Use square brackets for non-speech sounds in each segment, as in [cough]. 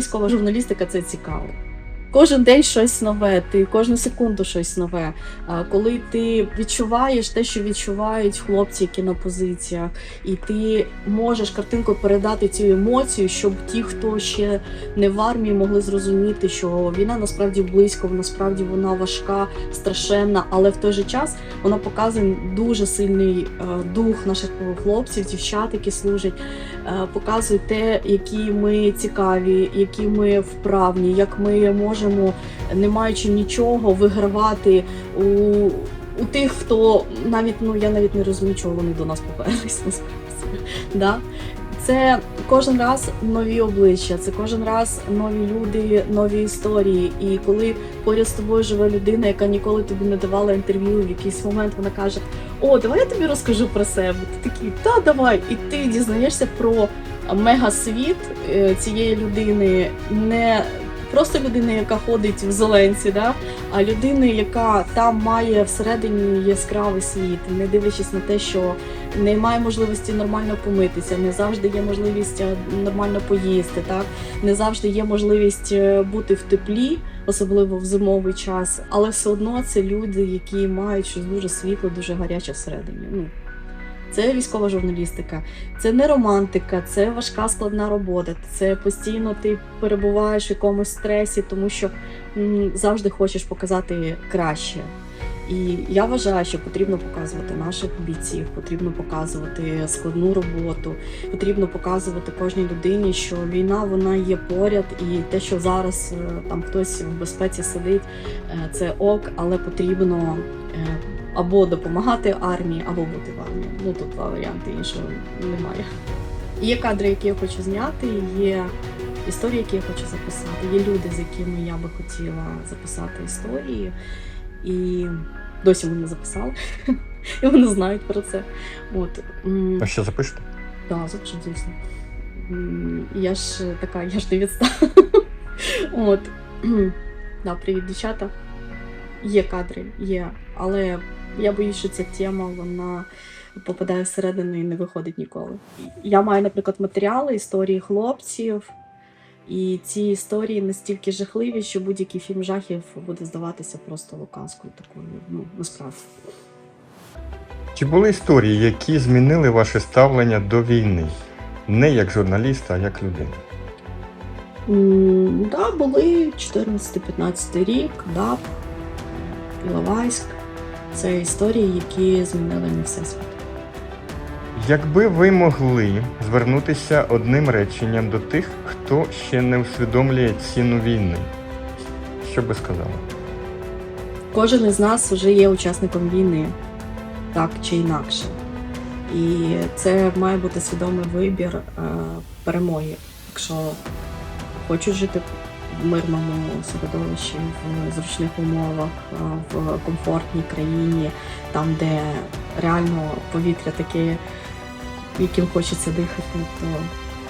військова журналістика це цікаво. Кожен день щось нове, ти кожну секунду щось нове. Коли ти відчуваєш те, що відчувають хлопці, які на позиціях, і ти можеш картинку передати цю емоцію, щоб ті, хто ще не в армії, могли зрозуміти, що війна насправді близько, насправді вона важка, страшенна, але в той же час вона показує дуже сильний е, дух наших хлопців, дівчат, які служать, е, показує те, які ми цікаві, які ми вправні, як ми можемо, не маючи нічого, вигравати у, у тих, хто навіть ну я навіть не розумію, чого вони до нас поперлись. Да? Це кожен раз нові обличчя, це кожен раз нові люди, нові історії. І коли поряд з тобою живе людина, яка ніколи тобі не давала інтерв'ю, в якийсь момент вона каже: О, давай я тобі розкажу про себе. Ти такий, та давай. І ти дізнаєшся про мегасвіт е, цієї людини, не просто людини, яка ходить в зеленці, да? а людини, яка там має всередині яскравий світ, не дивлячись на те, що немає можливості нормально помитися, не завжди є можливість е, нормально поїсти, так не завжди є можливість е, бути в теплі, особливо в зимовий час, але все одно це люди, які мають щось дуже світле, дуже гаряче всередині. Ну це військова журналістика, це не романтика, це важка складна робота. Це постійно ти перебуваєш в якомусь стресі, тому що м, завжди хочеш показати краще. І я вважаю, що потрібно показувати наших бійців, потрібно показувати складну роботу, потрібно показувати кожній людині, що війна вона є поряд, і те, що зараз е, там хтось в безпеці сидить, е, це ок, але потрібно е, або допомагати армії, або бути в армії. Ну тут два варіанти іншого немає. Є кадри, які я хочу зняти, є історії, які я хочу записати. Є люди, з якими я би хотіла записати історії. І досі вони не записали. [laughs] І вони знають про це. От. А що запишете? Да, запишу, звісно. Я ж така, я ж не відстала. [laughs] От. [clears throat] Да, привіт, дівчата. Є кадри, є. Але я боюсь, що ця тема вона попадає всередину і не виходить ніколи. Я маю, наприклад, матеріали, історії хлопців. І ці історії настільки жахливі, що будь-який фільм жахів буде здаватися просто лукавською такою. Ну, насправді. Чи були історії, які змінили ваше ставлення до війни? Не як журналіста, а як людини? М, Да, були 14-15 рік, ДАП, Іловайськ. Це історії, які змінили мій всесвіт. Якби ви могли звернутися одним реченням до тих, хто ще не усвідомлює ціну війни, що би сказали? Кожен із нас вже є учасником війни, так чи інакше. І це має бути свідомий вибір е, перемоги. Якщо хочуть жити мирному середовищі, в зручних умовах, е, в комфортній країні, там, де реально повітря таке, яким хочеться дихати, то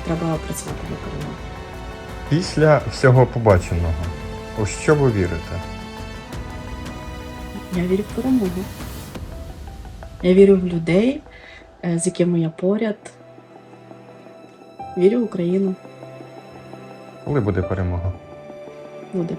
треба працювати для перемоги. Після всього побаченого, у що ви вірите? Я вірю в перемогу. Я вірю в людей, е, з якими я поряд. Вірю в Україну. Коли буде перемога? Буде.